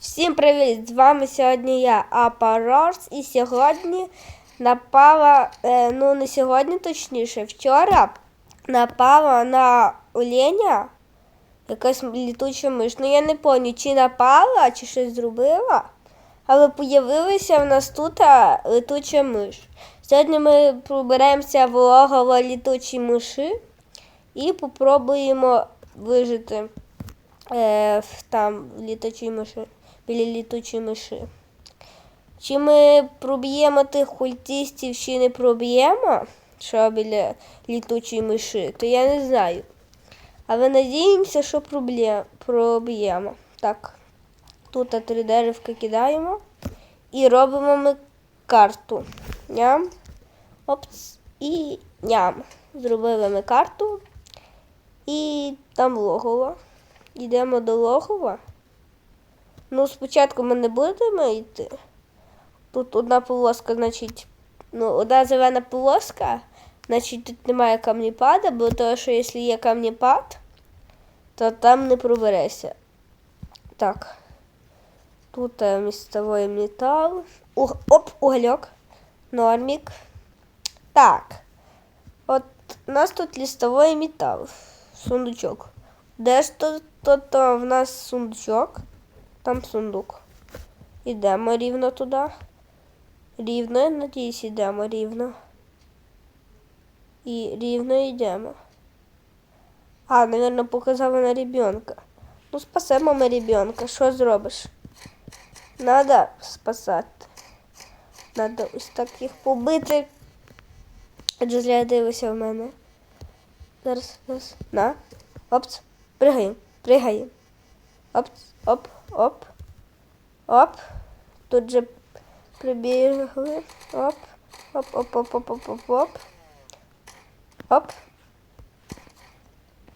Всім привіт! З вами сьогодні я Апарорс і сьогодні напала, е, ну не сьогодні точніше, вчора напала на оленя якась літуча миш. Ну я не пам'ятаю, чи напала, чи щось зробила, але появилася в нас тут а, летуча миш. Сьогодні ми проберемося в логово літучої миші і попробуємо вижити е, там в літучій миші, біля літучої миші. Чи ми проб'ємо тих культистів, чи не проб'ємо, що біля літучої миші, то я не знаю. Але надіємося, що проб'ємо. Так, тут три деревка кидаємо і робимо ми карту. Ням. Опс. І ням. Зробили ми карту. І там логово. Йдемо до логова. Ну, спочатку ми не будемо йти. Тут одна полоска, значить, ну, одна зелена полоска, значить тут немає камніпада, бо того, що якщо є камніпад, то там не проберешся. Так. Тут е, містовий метал. Уг... Оп, угольок. Нормік. Так. От у нас тут листовий метал. Сундучок. Де ж то, то, то в нас сундучок? Там сундук. Ідемо рівно туди. Рівно, я надіюсь, йдемо рівно. І рівно йдемо. А, напевно, показала на ребенка. Ну, спасемо ми ребенка. Що зробиш? Надо спасати. Надо ось так їх побити. Адже зря дивися в мене. Зараз, зараз. На. Опц. Пригаємо. Пригаємо. Оп, оп, оп. Оп. Тут же прибігли. Оп. Оп, оп, оп, оп, оп, оп, оп. Оп.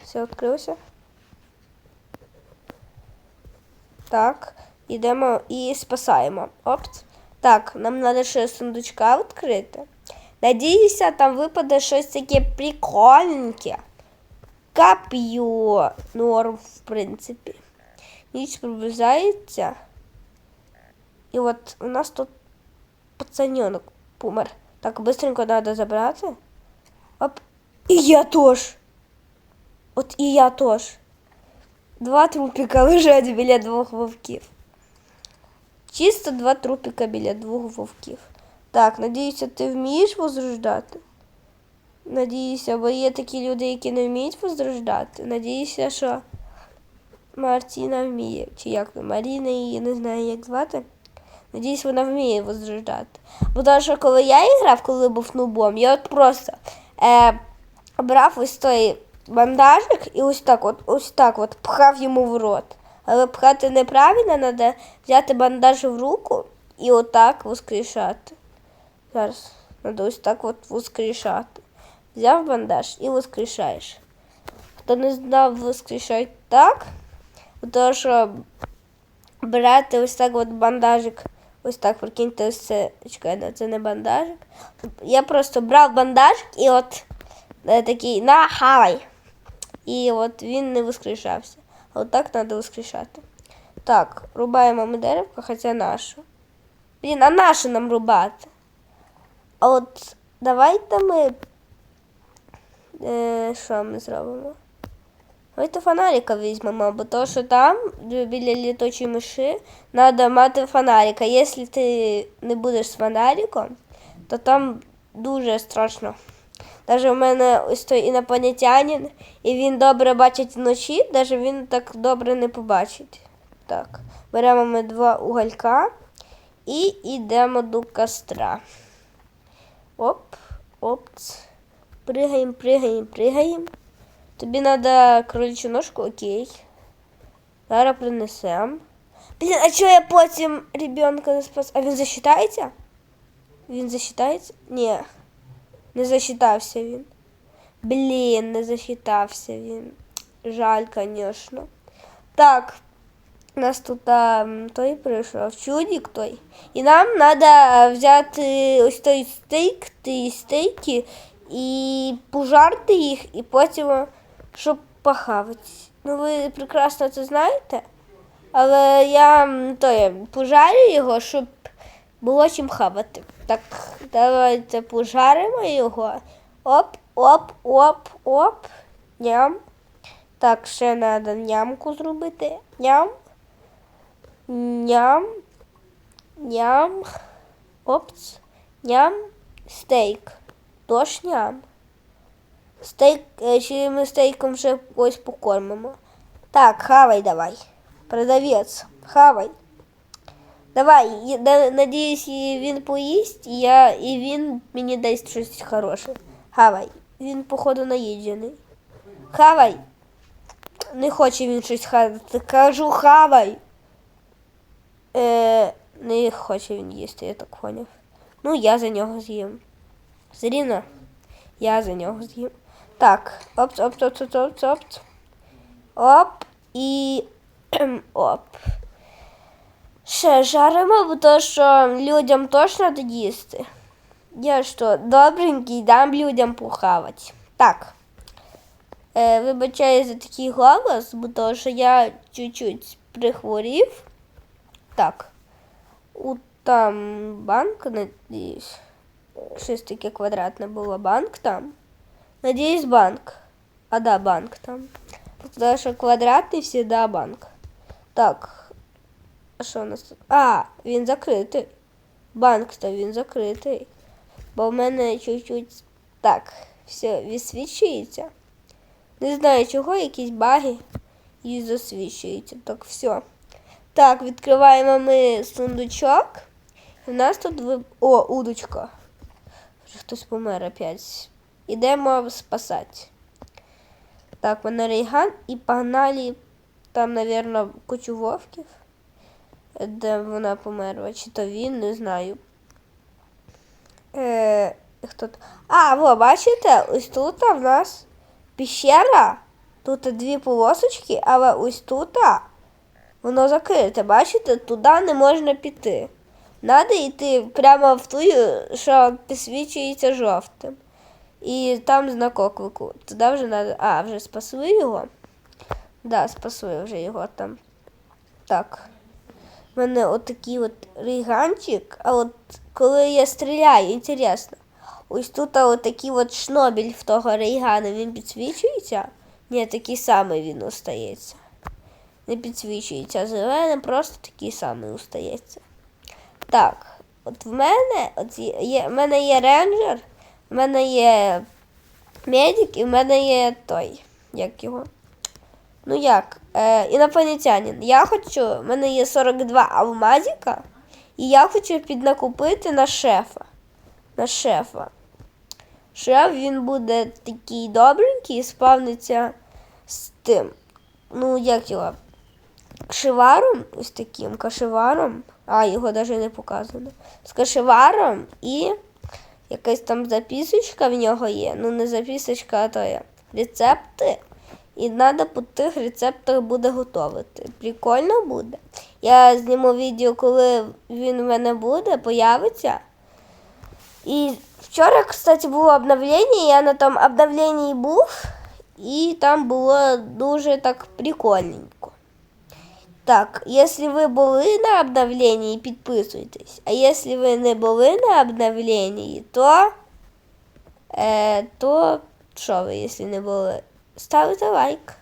Все відкрилося. Так. Ідемо і спасаємо. Оп. Так, нам треба ще сундучка відкрити. Надіюся, там випаде щось таке прикольненьке. Коп'ю. Норм, в принципі. Ніч приближається. І от у нас тут пацаненок помер. Так, быстренько треба забрати. Оп. І я теж. От і я теж. Два трупіка лежать біля двох вовків. Чисто два трупіка біля двох вовків. Так, надіюся, ти вмієш возрождати? Надіюся, бо є такі люди, які не вміють возрождати. Надіюся, що Мартіна вміє. Чи як то, Маріна її не знаю, як звати. Надіюсь, вона вміє возрождати. Бо тому що коли я грав, коли був нубом, я от просто е, брав ось той бандажик і ось так от, ось так от пхав йому в рот. Але пхати неправильно, треба взяти бандаж в руку і отак воскрешати. Зараз треба ось так от воскрешати. Взяв бандаж і воскрешаєш. Хто не знав, воскрешай так. Тому що брати ось так от бандажик. Ось так, прикиньте, ось це. Чекай, це не бандажик. Я просто брав бандажик і от е, такий на хавай. І от він не воскрешався. А от так треба воскрешати. Так, рубаємо ми деревко, хоча нашу. Блін, а нашу нам рубати? А от давайте ми. Е, що ми зробимо? Давайте фонарика візьмемо, бо то, що там, біля літочої миші, треба мати фонарика. Якщо ти не будеш з фонариком, то там дуже страшно. Навіть у мене ось той інопланетянин, і він добре бачить вночі, навіть він так добре не побачить. Так, беремо ми два уголька і йдемо до костра. Оп, оп. Пригаємо, пригаємо, пригаємо. Тобі треба кроличу ножку, окей. Зараз принесем. Блін, а чого я потім ребенка не спас? А він засчитається? Він засчитається? Ні. Не засчитався він. Блін, не засчитався він. Жаль, звісно. Так, у нас тут а, м, той прийшов, чудик той. І нам треба взяти ось той стейк, ті стейки, і пожарти їх, і потім, щоб похавати. Ну, ви прекрасно це знаєте. Але я то я пожарю його, щоб було чим хавати. Так, давайте пожаримо його. Оп, оп, оп, оп. Ням. Так, ще треба нямку зробити. Ням. Ням. Ням. Опц. Ням. Стейк. Тож ням. Стейк, е, чи ми стейком вже ось покормимо. Так, хавай давай. Продавець, хавай. Давай, я надіюсь, він поїсть, і, я, і він мені дасть щось хороше. Хавай. Він, походу, наїджений. Хавай. Не хоче він щось хавати. Кажу, хавай. Е, не хоче він їсти, я так поняв. Ну, я за нього з'їм. Зріна, я за нього з'їм. Так, опц, опц, опц, опц, опц, опц. Оп і оп. Ще жаримо, бо то, що людям точно треба їсти. Я що, добренький, дам людям похавати. Так. Е, вибачаю за такий голос, бо то, що я чуть-чуть прихворів. Так. У там банк, надіюсь. Щось таке квадратне було. Банк там. Надіюсь, банк. А да, банк там. Тому що квадратний всегда банк. Так. А що у нас тут? А, він закритий. Банк то він закритий. Бо в мене чуть-чуть так, все висвічується. Не знаю чого, якісь баги і засвічується. Так, все. Так, відкриваємо ми сундучок. В нас тут ви... О, удочка. Хтось помер опять. Ідемо спасати. Так, мене рейган і погнали там, напевно, кучу вовків. Де вона померла. Чи то він, не знаю. Е, хто А, во, бачите, ось тут в нас піщера. Тут дві полосочки, але ось тут воно закрите. Бачите, туди не можна піти. Надо йти прямо в ту, що підсвічується жовтим. І там знак оклику. Туди вже надо. А, вже спасли його? Да, спасли вже його там. Так. У мене отакий от рейганчик, а от коли я стріляю, інтересно. Ось тут отакий от шнобель в того рейгана, він підсвічується? Ні, такий самий він остається. Не підсвічується, а зелений просто такий самий остається. Так, от в мене, от є, в мене є рейнджер, в мене є медик і в мене є той. Як його? Ну як? Е, інопланетянин. Я хочу, в мене є 42 алмазіка, і я хочу піднакупити на шефа. На шефа. Шеф він буде такий добренький і спавниться з тим. Ну, як його? Кашеваром, ось таким кашеваром. А, його навіть не показано. З кашеваром і якась там записочка в нього є. Ну, не записочка, а то є рецепти. І треба по тих рецептах буде готувати. Прикольно буде. Я зніму відео, коли він в мене буде, появиться. І вчора, кстати, було обновлення, я на тому обновленні був, і там було дуже так прикольненько. Так, якщо ви були на обновленні, підписуйтесь. А якщо ви не були на обновленні, то, е, то що ви, якщо не були? Ставте лайк.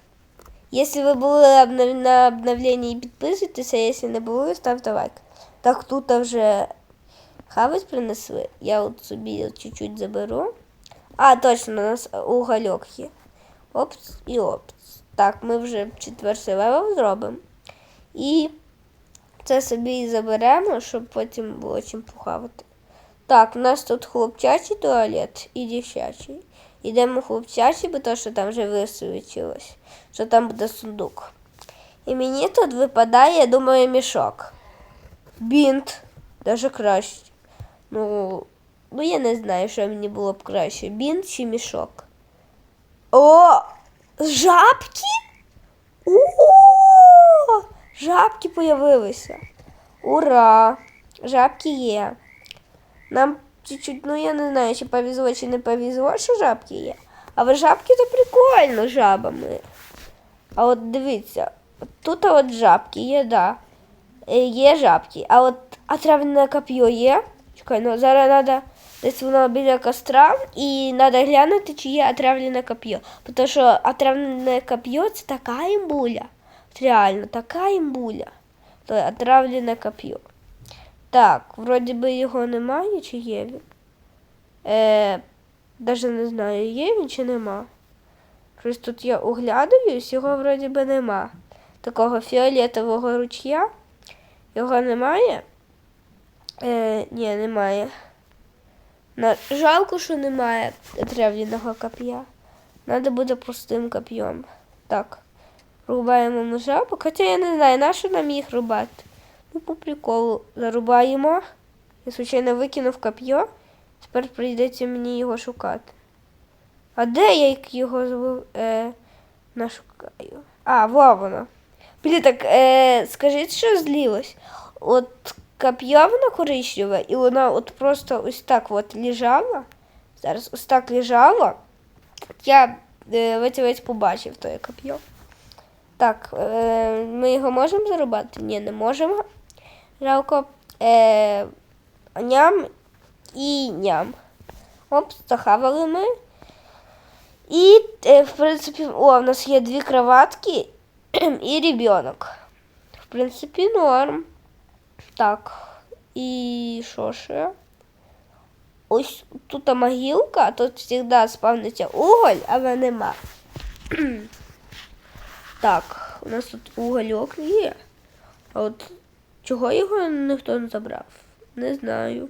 Якщо ви були на обновленні підписуйтесь, а якщо не були, ставте лайк. Так, тут вже хавать принесли. Я от собі чуть-чуть заберу. А, точно, у нас угольок є. Опс і опс. Так, ми вже четвертий левел зробимо. І це собі і заберемо, щоб потім було чим похавати. Так, у нас тут хлопчачий туалет і дівчачий. Йдемо хлопчачий, бо то, що там вже висвічилось, що там буде сундук. І мені тут випадає, я думаю, мішок. Бінт. Даже краще. Ну, ну я не знаю, що мені було б краще. Бінт чи мішок. О! Жабки? Жабки появилися. Ура! Жабки є. Нам чуть-чуть, ну я не знаю, чи повезло, чи не повезло, що жабки є. Але жабки то прикольно жабами. А от дивіться, Тут от жабки є, да. Е, Є жабки. А от отравлене коп'є є. Чекай, ну зараз треба десь воно біля костра і треба глянути, чи є отравлене коп'є. Тому що отравлене коп'є це така імбуля. Реально, така імбуля. То отравлене коп'є. Так, вроді би його немає, чи є він? Е, даже не знаю, є він чи нема. Щось тут я оглядаюсь, його вроді би нема. Такого фіолетового ручя. Його немає? Е, ні, немає. На... Жалко, що немає трав'яного коп'я. Надо буде простим коп'єм. Так. Рубаємо ми жабок. Хоча я не знаю, на що нам їх рубати. Ну, по приколу зарубаємо. Я, звичайно, викинув коп'є. Тепер прийдеться мені його шукати. А де я його зву- е, нашукаю? А, во воно. Блін, так е, скажіть, що злілось? От коп'є воно коричневе, і воно от просто ось так от лежало. Зараз ось так лежало. Я е, весь побачив той коп'є. Так, е, ми його можемо зарубати? Ні, не можемо. Жалко. Е, ням і ням. Оп, захавали ми. І, е, в принципі, о, у нас є дві кроватки і ребенок. В принципі, норм. Так. І що ще? Ось тут могилка, тут завжди спавниться уголь, але нема. Так, у нас тут угольок є. А от чого його ніхто не забрав? Не знаю.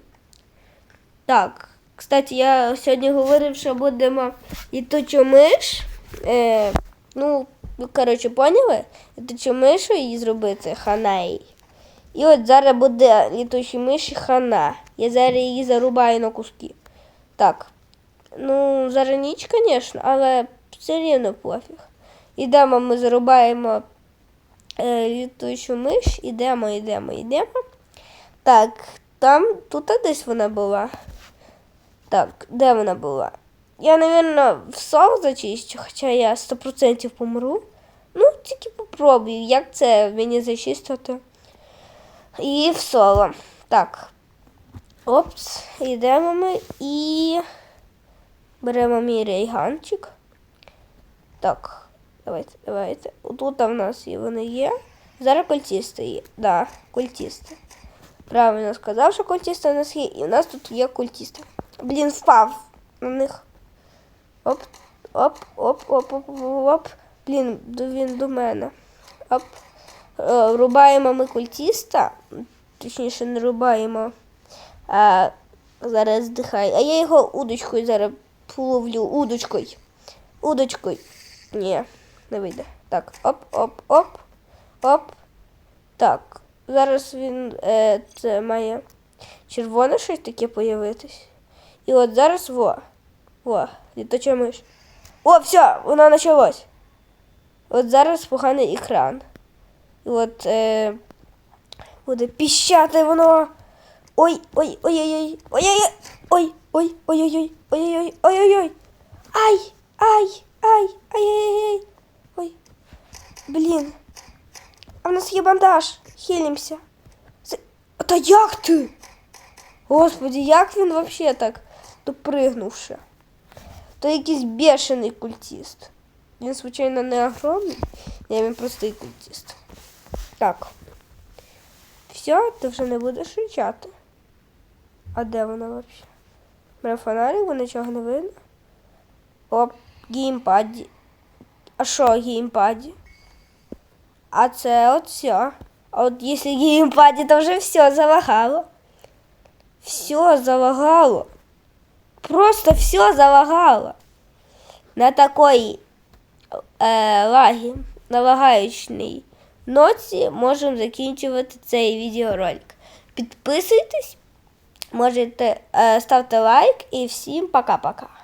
Так, кстати, я сьогодні говорив, що будемо літучу миш. Е, ну, коротше, поняли? Літучу мишу її зробити ханей. І от зараз буде літучі миші хана. Я зараз її зарубаю на куски. Так. Ну, зараз ніч, звісно, але все рівно пофіг. Ідемо, ми зарубаємо е, літучу миш, ідемо, ідемо, ідемо. Так, там, тут десь вона була. Так, де вона була? Я, напевно, в сол зачищу, хоча я 100% помру. Ну, тільки попробую, як це мені зачистити. І в соло. Так. Опс, йдемо ми і беремо мій рейганчик. Так, давайте, давайте. Тут в нас і вони є. Зараз культісти є. Да, культісти. Правильно сказав, що культісти у нас є, і у нас тут є культісти. Блін, впав на них. Оп, оп, оп, оп, оп, оп. Блін, він до мене. Оп. Е, Рубаємо ми культіста. Точніше, не рубаємо. А зараз здихає. А я його удочкою зараз половлю. Удочкою. Удочкою. Ні, не вийде. Так, оп, оп. Так. Зараз він е, це має червоне щось таке появитись. І от зараз во. Во, літача миш. О, все, воно почалось. От зараз поганий екран. І от е, буде піщати воно. Ой, ой, ой, ой, ой, ой, ой, ой, ой, ой, ой, ой, ой, ой, ой, ой. Ай, ай, ай, ай, ай, ай. Блін. А в нас є бандаж. Хилимося. Це- Та як ти? Господи, як він вообще так допригнувши? То якийсь бешений культист. Він, звичайно, не огромний, ні, він простий культист. Так. Все, ти вже не будеш кричати. А де вона взагалі? Мене фонарик, бо нічого не видно. Оп, геймпаді. А що геймпаді? А це от все. А от якщо геймпаді, то вже все залагало. Все залагало. Просто все залагало. На такой е, лагі, на лагаючній ноці можемо закінчувати цей відеоролик. Підписуйтесь, можете е, ставте лайк і всім пока-пока.